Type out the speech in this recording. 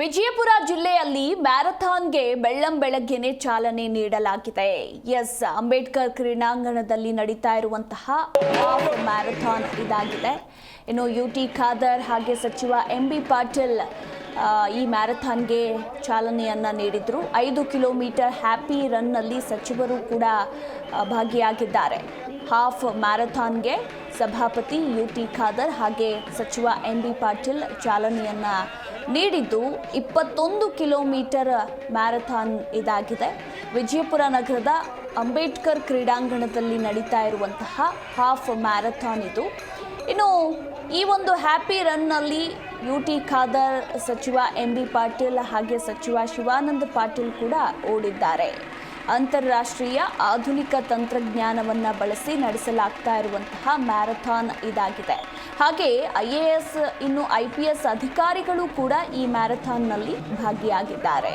ವಿಜಯಪುರ ಜಿಲ್ಲೆಯಲ್ಲಿ ಮ್ಯಾರಥಾನ್ಗೆ ಬೆಳ್ಳಂ ಬೆಳಗ್ಗೆನೆ ಚಾಲನೆ ನೀಡಲಾಗಿದೆ. ಎಸ್, ಅಂಬೇಡ್ಕರ್ ಕ್ರೀಡಾಂಗಣದಲ್ಲಿ ನಡೀತಾ ಇರುವಂತಹ ಮ್ಯಾರಥಾನ್ ಇದಾಗಿದೆ. ಇನ್ನು ಯು ಟಿ ಖಾದರ್ ಹಾಗೆ ಸಚಿವ ಎಂ ಬಿ ಪಾಟೀಲ್ ಈ ಮ್ಯಾರಥಾನ್ಗೆ ಚಾಲನೆಯನ್ನು ನೀಡಿದರು. ಐದು ಕಿಲೋಮೀಟರ್ ಹ್ಯಾಪಿ ರನ್ನಲ್ಲಿ ಸಚಿವರು ಕೂಡ ಭಾಗಿಯಾಗಿದ್ದಾರೆ. ಹಾಫ್ ಮ್ಯಾರಥಾನ್ಗೆ ಸಭಾಪತಿ ಯು ಟಿ ಖಾದರ್ ಹಾಗೆ ಸಚಿವ ಎನ್ ಬಿ ಪಾಟೀಲ್ ಚಾಲನೆಯನ್ನ ನೀಡಿದ್ದು ಇಪ್ಪತ್ತೊಂದು ಕಿಲೋಮೀಟರ್ ಮ್ಯಾರಥಾನ್ ಇದಾಗಿದೆ. ವಿಜಯಪುರ ನಗರದ ಅಂಬೇಡ್ಕರ್ ಕ್ರೀಡಾಂಗಣದಲ್ಲಿ ನಡೀತಾ ಇರುವಂತಹ ಹಾಫ್ ಮ್ಯಾರಥಾನ್ ಇದು. ಇನ್ನು ಈ ಒಂದು ಹ್ಯಾಪಿ ರನ್ನಲ್ಲಿ ಯು ಟಿ ಖಾದರ್ ಸಚಿವ ಎಂ ಬಿ ಪಾಟೀಲ್ ಹಾಗೆ ಸಚಿವ ಶಿವಾನಂದ ಪಾಟೀಲ್ ಕೂಡ ಓಡಿದ್ದಾರೆ. ಅಂತಾರಾಷ್ಟ್ರೀಯ ಆಧುನಿಕ ತಂತ್ರಜ್ಞಾನವನ್ನು ಬಳಸಿ ನಡೆಸಲಾಗ್ತಾ ಇರುವಂತಹ ಮ್ಯಾರಥಾನ್ ಇದಾಗಿದೆ. ಹಾಗೆ ಐ ಎ ಎಸ್ ಇನ್ನು ಐ ಪಿ ಎಸ್ ಅಧಿಕಾರಿಗಳು ಕೂಡ ಈ ಮ್ಯಾರಥಾನ್ನಲ್ಲಿ ಭಾಗಿಯಾಗಿದ್ದಾರೆ.